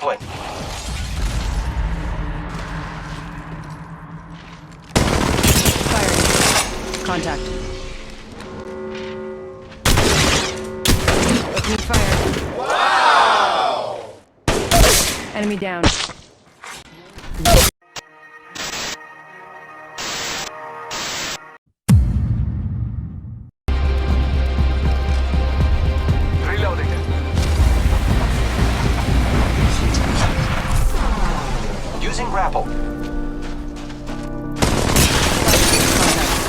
grappling. Firing. Contact. Opening fire. Wow! Enemy down. Grapple.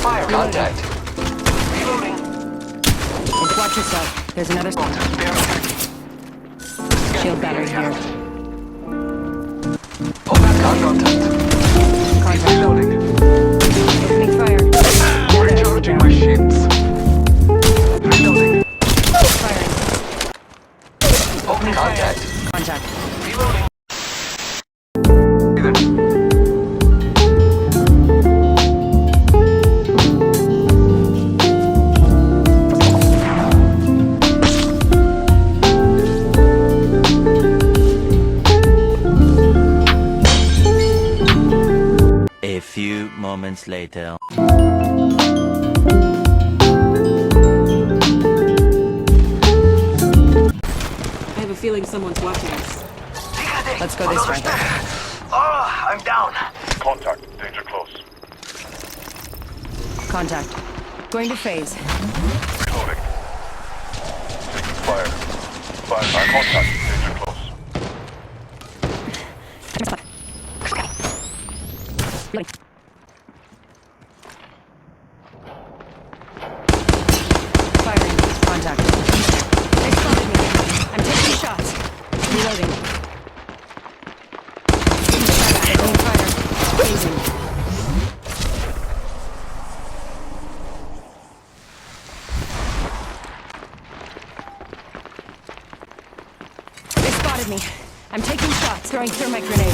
Fire contact. Reloading. Watch yourself. There's another shield battery here. Oh, contact. Contact. Reloading. Opening fire. Recharging my shields. Reloading. Firing. Opening contact. Contact. Reloading. Few moments later. I have a feeling someone's watching us. Let's go this way. Oh, I'm down. Contact. Danger close. Contact. Going to phase. Reloading. Taking fire. Fire. Contact. Danger close. Firing. Contact. They spotted me. I'm taking shots. Reloading. Opening fire. Phasing. They spotted me. I'm taking shots. Throwing thermite grenade.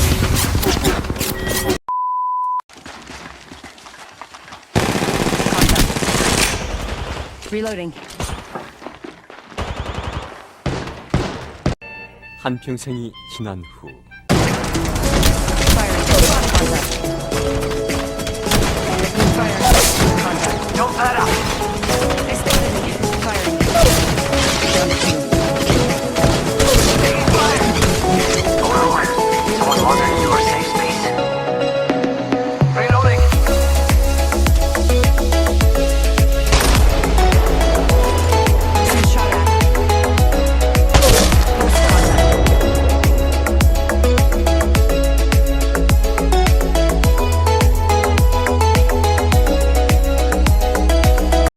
Contact. Reloading. 한평생이 지난 후